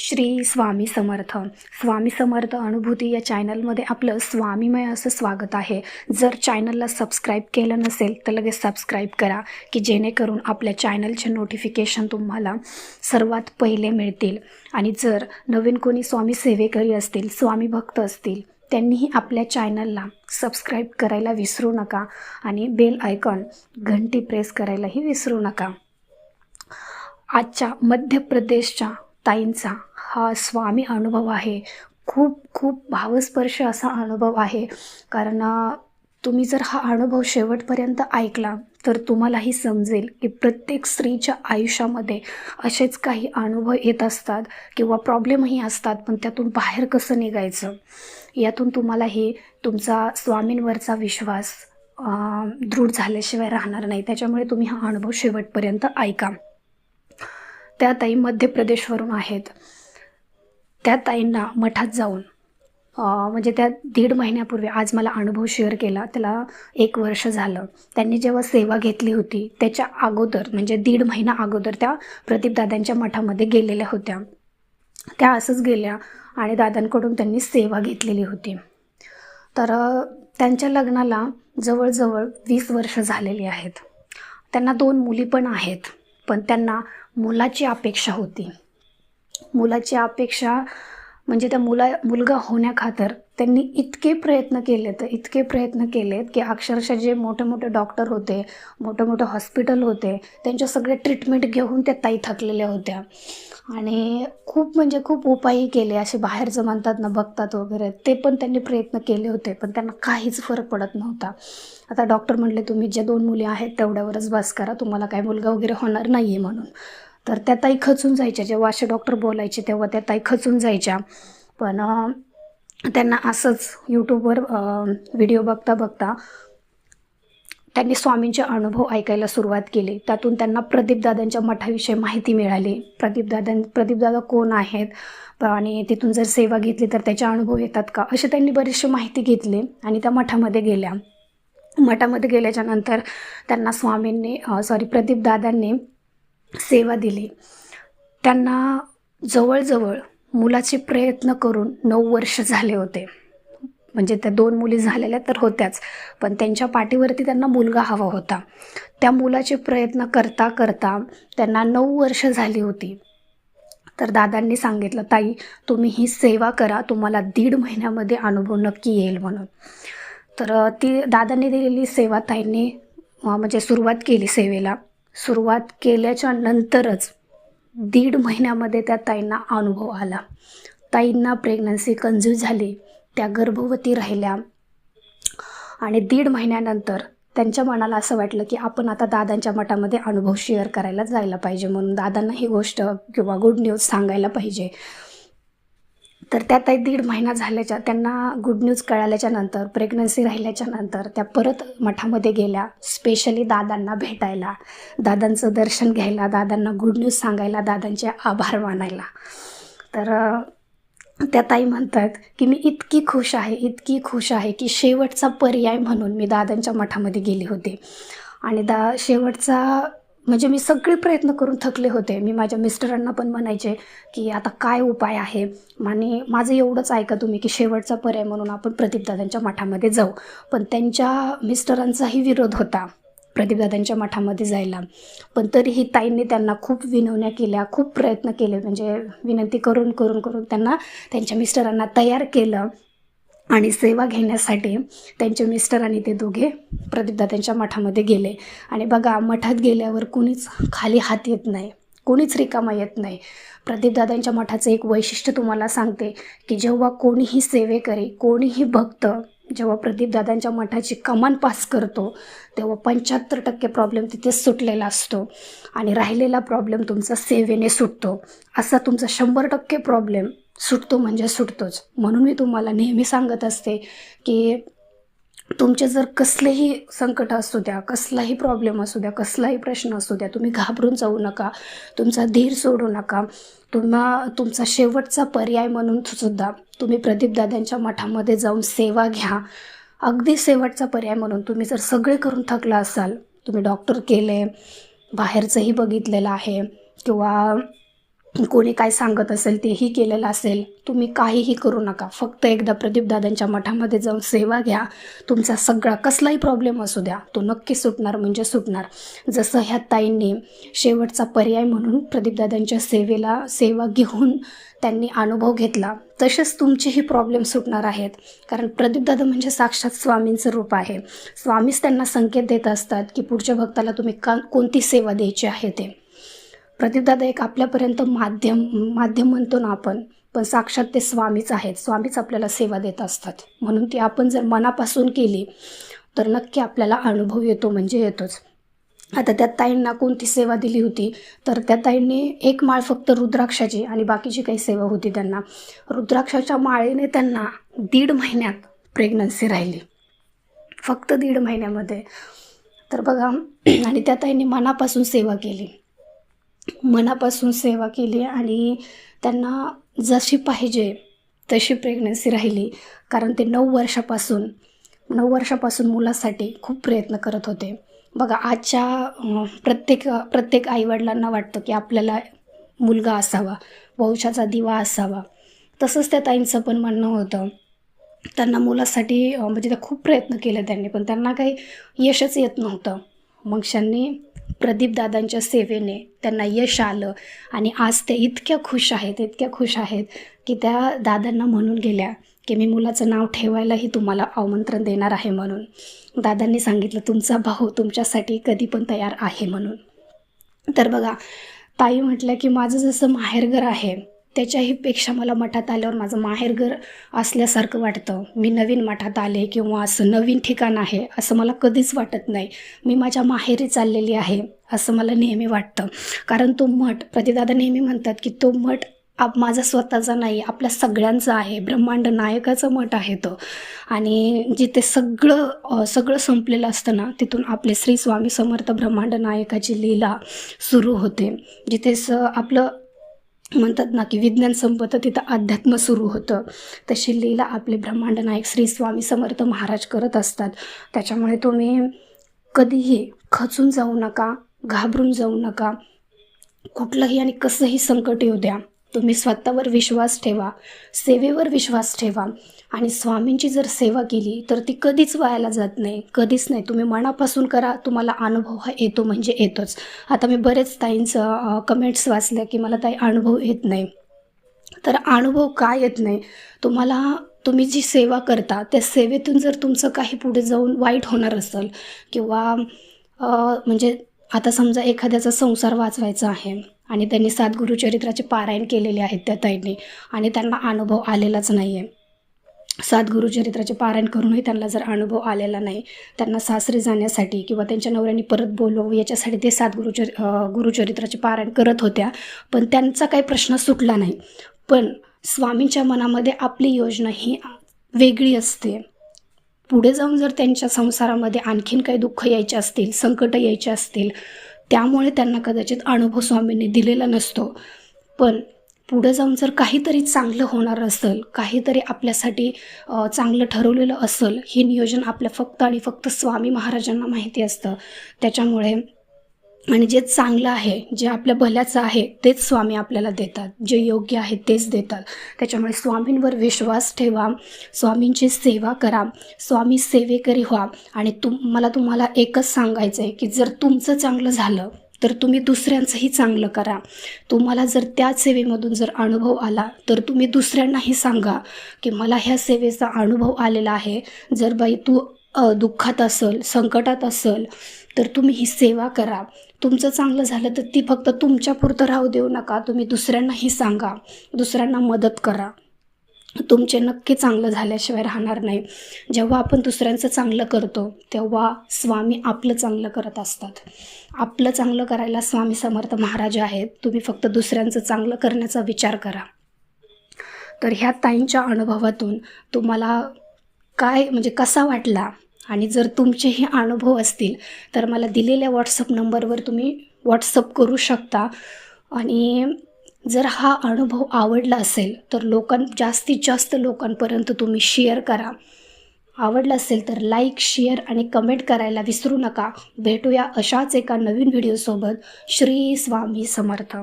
श्री स्वामी समर्थ. स्वामी समर्थ अनुभूती या चॅनलमध्ये आपलं स्वामीमय असं स्वागत आहे. जर चॅनलला सबस्क्राईब केलं नसेल तर लगेच सबस्क्राईब करा की जेणेकरून आपल्या चॅनलचे नोटिफिकेशन तुम्हाला सर्वात पहिले मिळतील. आणि जर नवीन कोणी स्वामी सेवेकरी असतील स्वामी भक्त असतील त्यांनीही आपल्या चॅनलला सबस्क्राईब करायला विसरू नका आणि बेल आयकॉन घंटी प्रेस करायलाही विसरू नका. आजच्या मध्य प्रदेशच्या ताईंचा हा स्वामी अनुभव आहे. खूप खूप भावस्पर्श असा अनुभव आहे. कारण तुम्ही जर हा अनुभव शेवटपर्यंत ऐकला तर तुम्हालाही समजेल की प्रत्येक स्त्रीच्या आयुष्यामध्ये असेच काही अनुभव येत असतात किंवा प्रॉब्लेमही असतात पण त्यातून बाहेर कसं निघायचं? यातून तुम्हालाही तुमचा स्वामींवरचा विश्वास दृढ झाल्याशिवाय राहणार नाही. त्याच्यामुळे तुम्ही हा अनुभव शेवटपर्यंत ऐका. त्या ताई मध्य प्रदेशवरून आहेत. त्या ताईंना मठात जाऊन म्हणजे त्या दीड महिन्यापूर्वी आज मला अनुभव शेअर केला. त्याला एक वर्ष झालं. त्यांनी जेव्हा सेवा घेतली होती त्याच्या अगोदर म्हणजे दीड महिना अगोदर त्या प्रदीपदादांच्या मठामध्ये गेलेल्या होत्या. त्या असंच गेल्या आणि दादांकडून त्यांनी सेवा घेतलेली होती. तर त्यांच्या लग्नाला जवळजवळ वीस वर्ष झालेली आहेत. त्यांना दोन मुली पण आहेत पण त्यांना मुलाची अपेक्षा होती. मुलाची अपेक्षा म्हणजे त्या मुला मुलगा होण्याखातर त्यांनी इतके प्रयत्न केले तर इतके प्रयत्न केलेत की अक्षरशः जे मोठे मोठे डॉक्टर होते मोठे मोठे हॉस्पिटल होते त्यांच्या सगळे ट्रीटमेंट घेऊन त्या ताई थकलेल्या होत्या. आणि खूप म्हणजे खूप उपायही केले असे बाहेरचं म्हणतात ना बघतात वगैरे ते पण त्यांनी प्रयत्न केले होते पण त्यांना काहीच फरक पडत नव्हता. आता डॉक्टर म्हणले तुम्ही ज्या दोन मुली आहेत तेवढ्यावरच बस करा तुम्हाला काय मुलगा वगैरे होणार नाही आहे म्हणून. तर त्या ताई खचून जायच्या. जेव्हा असे डॉक्टर बोलायचे तेव्हा त्या ताई खचून जायच्या. पण त्यांना असंच यूट्यूबवर व्हिडिओ बघता बघता त्यांनी स्वामींचे अनुभव ऐकायला सुरुवात केली. त्यातून त्यांना प्रदीपदादांच्या मठाविषयी माहिती मिळाली. प्रदीपदादां प्रदीपदादा कोण आहेत? आणि तिथून जर सेवा घेतली तर त्याचे अनुभव येतात का? असे त्यांनी बरीचशी माहिती घेतली आणि त्या मठामध्ये गेल्या. मठामध्ये गेल्याच्यानंतर त्यांना स्वामींनी सॉरी प्रदीपदादांनी सेवा दिली. त्यांना जवळजवळ मुलाचे प्रयत्न करून नऊ वर्ष झाले होते. म्हणजे त्या दोन मुली झालेल्या तर होत्याच पण त्यांच्या पाठीवरती त्यांना मुलगा हवा होता. त्या मुलाचे प्रयत्न करता करता त्यांना नऊ वर्ष झाली होती. तर दादांनी सांगितलं ताई तुम्ही ही सेवा करा तुम्हाला दीड महिन्यामध्ये अनुभव नक्की येईल म्हणून. तर ती दादांनी दिलेली सेवा ताईंनी म्हणजे सुरुवात केली सेवेला. सुरुवात केल्याच्या नंतरच दीड महिन्यामध्ये त्या ताईंना अनुभव आला. ताईंना प्रेग्नन्सी कन्झ्यू झाली. त्या गर्भवती राहिल्या. आणि दीड महिन्यानंतर त्यांच्या मनाला असं वाटलं की आपण आता दादांच्या मठामध्ये अनुभव शेअर करायला जायला पाहिजे म्हणून दादांना ही गोष्ट किंवा गुड न्यूज सांगायला पाहिजे. तर त्या ताई दीड महिना झाल्याच्या त्यांना गुड न्यूज कळाल्याच्या नंतर प्रेग्नन्सी राहिल्याच्या नंतर त्या परत मठामध्ये गेल्या स्पेशली दादांना भेटायला. दादांचं दर्शन घ्यायला दादांना गुड न्यूज सांगायला दादांचे आभार मानायला. तर त्या ताई म्हणतात की मी इतकी खुश आहे इतकी खुश आहे की शेवटचा पर्याय म्हणून मी दादांच्या मठामध्ये गेले होते. आणि दा शेवटचा म्हणजे मी सगळे प्रयत्न करून थकले होते. मी माझ्या मिस्टरांना पण म्हणायचे की आता काय उपाय आहे? आणि माझं एवढंच ऐका तुम्ही की शेवटचा पर्याय म्हणून आपण प्रदीपदादांच्या मठामध्ये जाऊ. पण त्यांच्या मिस्टरांचाही विरोध होता प्रदीपदादांच्या मठामध्ये जायला. पण तरीही ताईंनी त्यांना खूप विनवण्या केल्या खूप प्रयत्न केले. म्हणजे विनंती करून करून करून त्यांना त्यांच्या मिस्टरांना तयार केलं. आणि सेवा घेण्यासाठी त्यांचे मिस्टर आणि ते दोघे प्रदीपदादांच्या मठामध्ये गेले. आणि बघा मठात गेल्यावर कुणीच खाली हात येत नाही कोणीच रिकामा येत नाही. प्रदीपदादांच्या मठाचं एक वैशिष्ट्य तुम्हाला सांगते की जेव्हा कोणीही सेवेकरी कोणीही भक्त जेव्हा प्रदीपदादांच्या मठाची कमान पास करतो तेव्हा पंच्याहत्तर टक्के प्रॉब्लेम तिथे सुटलेला असतो आणि राहिलेला प्रॉब्लेम तुमचा सेवेने सुटतो. असा तुमचा शंभर टक्के प्रॉब्लेम सुटतो म्हणजे सुटतोच. म्हणून मी तुम्हाला नेहमी सांगत असते की तुमचे जर कसलेही संकट असू द्या कसलाही प्रॉब्लेम असू द्या कसलाही प्रश्न असू द्या तुम्ही घाबरून जाऊ नका तुमचा धीर सोडू नका. तुम्हा तुमचा शेवटचा पर्याय म्हणून सुद्धा तुम्ही प्रदीपदादांच्या मठामध्ये जाऊन सेवा घ्या. अगदी शेवटचा पर्याय म्हणून तुम्ही जर सगळे करून थकला असाल तुम्ही डॉक्टर केले बाहेरचंही बघितलेलं आहे किंवा कोणी काय सांगत असेल तेही केलेलं असेल तुम्ही काहीही करू नका. फक्त एकदा प्रदीपदादांच्या मठामध्ये जाऊन सेवा घ्या. तुमचा सगळा कसलाही प्रॉब्लेम असू द्या तो नक्की सुटणार म्हणजे सुटणार. जसं ह्या ताईंनी शेवटचा पर्याय म्हणून प्रदीपदादांच्या सेवेला सेवा घेऊन त्यांनी अनुभव घेतला तसेच तुमचेही प्रॉब्लेम सुटणार आहेत. कारण प्रदीपदादा म्हणजे साक्षात स्वामींचं रूप आहे. स्वामीच त्यांना संकेत देत असतात की पुढच्या भक्ताला तुम्ही का कोणती सेवा द्यायची आहे ते. प्रदीपदादा एक आपल्यापर्यंत माध्यम माध्यम म्हणतो ना आपण पण साक्षात ते स्वामीच आहेत. स्वामीच आपल्याला सेवा देत असतात. म्हणून ती आपण जर मनापासून केली तर नक्की आपल्याला अनुभव येतो म्हणजे येतोच. आता त्या ताईंना कोणती सेवा दिली होती? तर त्या ताईंनी एक माळ फक्त रुद्राक्षाची आणि बाकीची काही सेवा होती त्यांना. रुद्राक्षाच्या माळेने त्यांना दीड महिन्यात प्रेग्नन्सी राहिली. फक्त दीड महिन्यामध्ये. तर बघा आणि त्या ताईंनी मनापासून सेवा केली. मनापासून सेवा केली आणि त्यांना जशी पाहिजे तशी प्रेग्नन्सी राहिली. कारण ते नऊ वर्षापासून नऊ वर्षापासून मुलासाठी खूप प्रयत्न करत होते. बघा आजच्या प्रत्येक प्रत्येक आईवडिलांना वाटतं की आपल्याला मुलगा असावा वंशाचा दिवा असावा. तसंच त्या ताईंचं पण म्हणणं होतं. त्यांना मुलासाठी म्हणजे त्या खूप प्रयत्न केले त्यांनी पण त्यांना काही यशच येत नव्हतं. मग त्यांनी प्रदीपदादांच्या सेवेने त्यांना यश आलं. आणि आज ते इतक्या खुश आहेत इतक्या खुश आहेत की त्या दादांना म्हणून गेल्या की मी मुलाचं नाव ठेवायलाही तुम्हाला आमंत्रण देणार आहे म्हणून. दादांनी सांगितलं तुमचा भाऊ तुमच्यासाठी कधी पण तयार आहे म्हणून. तर बघा ताई म्हटलं की माझं जसं माहेरघर आहे त्याच्याही पेक्षा मला मठात आल्यावर माझं माहेरघर असल्यासारखं वाटतं. मी नवीन मठात आले किंवा असं नवीन ठिकाण आहे असं मला कधीच वाटत नाही. मी माझ्या माहेरी चाललेली आहे असं मला नेहमी वाटतं. कारण तो मठ प्रतिदादा नेहमी म्हणतात की तो मठ आप माझा स्वतःचा नाही आपल्या सगळ्यांचा आहे. ब्रह्मांड नायकाचं मठ आहे तो. आणि जिथे सगळं सगळं संपलेलं असतं ना तिथून आपले श्री स्वामी समर्थ ब्रह्मांड नायकाची लीला सुरू होते. जिथे स आपलं म्हणतात ना की विज्ञान संपतं तिथं अध्यात्म सुरू होतं. तशी लीला आपले ब्रह्मांड नायक श्री स्वामी समर्थ महाराज करत असतात. त्याच्यामुळे तुम्ही कधीही खचून जाऊ नका घाबरून जाऊ नका. कुठलंही आणि कसंही संकट येऊ द्या. तुम्ही स्वतःवर विश्वास ठेवा सेवेवर विश्वास ठेवा. आणि स्वामींची जर सेवा केली तर ती कधीच वायाला जात नाही कधीच नाही. तुम्ही मनापासून करा तुम्हाला अनुभव हा येतो म्हणजे येतोच. आता मी बरेच ताईंचं कमेंट्स वाचल्या की मला ताई अनुभव येत नाही. तर अनुभव का येत नाही? तुम्हाला तुम्ही जी सेवा करता त्या सेवेतून जर तुमचं काही पुढे जाऊन वाईट होणार असेल किंवा म्हणजे आता समजा एखाद्याचा संसार वाचवायचा आहे आणि त्यांनी सात गुरुचरित्राचे पारायण केलेले आहेत त्या ताईंनी. आणि त्यांना अनुभव आलेलाच नाही आहे सात गुरुचरित्राचे पारायण करूनही त्यांना जर अनुभव आलेला नाही त्यांना सासरी जाण्यासाठी किंवा त्यांच्या नवऱ्यांनी परत बोलवू याच्यासाठी ते सात गुरुचर गुरुचरित्राचे पारायण करत होत्या. पण त्यांचा काही प्रश्न सुटला नाही. पण स्वामींच्या मनामध्ये आपली योजना ही वेगळी असते. पुढे जाऊन जर त्यांच्या संसारामध्ये आणखीन काही दुःख यायचे असतील संकट यायचे असतील त्यामुळे त्यांना कदाचित अनुभव स्वामींनी दिलेला नसतो. पण पुढं जाऊन जर काहीतरी चांगलं होणार असेल काहीतरी आपल्यासाठी चांगलं ठरवलेलं असेल हे नियोजन आपल्या फक्त आणि फक्त स्वामी महाराजांना माहिती असतं. त्याच्यामुळे आणि जे चांगलं आहे जे आपल्या भल्याचं आहे तेच स्वामी आपल्याला देतात. जे योग्य आहे तेच देतात. त्याच्यामुळे स्वामींवर विश्वास ठेवा स्वामींची सेवा करा स्वामी सेवेकरी व्हा. आणि तुम मला तुम्हाला एकच सांगायचं आहे की जर तुमचं चांगलं झालं तर तुम्ही दुसऱ्यांचंही चांगलं करा. तुम्हाला जर त्या सेवेमधून जर अनुभव आला तर तुम्ही दुसऱ्यांनाही सांगा की मला ह्या सेवेचा अनुभव आलेला आहे. जर बाई तू दुःखात असेल संकटात असेल तर तुम्ही ही सेवा करा. तुमचं चांगलं झालं तर ती फक्त तुमच्यापुरतं राहू देऊ नका. तुम्ही दुसऱ्यांनाही सांगा. दुसऱ्यांना मदत करा. तुमचे नक्की चांगलं झाल्याशिवाय राहणार नाही. जेव्हा आपण दुसऱ्यांचं चांगलं करतो तेव्हा स्वामी आपलं चांगलं करत असतात. आपलं चांगलं करायला स्वामी समर्थ महाराज आहेत. तुम्ही फक्त दुसऱ्यांचं चांगलं करण्याचा विचार करा. तर ह्या ताईंच्या अनुभवातून तुम्हाला काय म्हणजे कसा वाटला? आणि जर तुमचेही अनुभव असतील तर मला दिलेल्या व्हॉट्सअप नंबरवर तुम्ही व्हॉट्सअप करू शकता. आणि जर हा अनुभव आवडला असेल तर लोकां जास्तीत जास्त लोकांपर्यंत तुम्ही शेअर करा. आवडलं असेल तर लाईक शेअर आणि कमेंट करायला विसरू नका. भेटूया अशाच एका नवीन व्हिडिओसोबत श्री स्वामी समर्थ.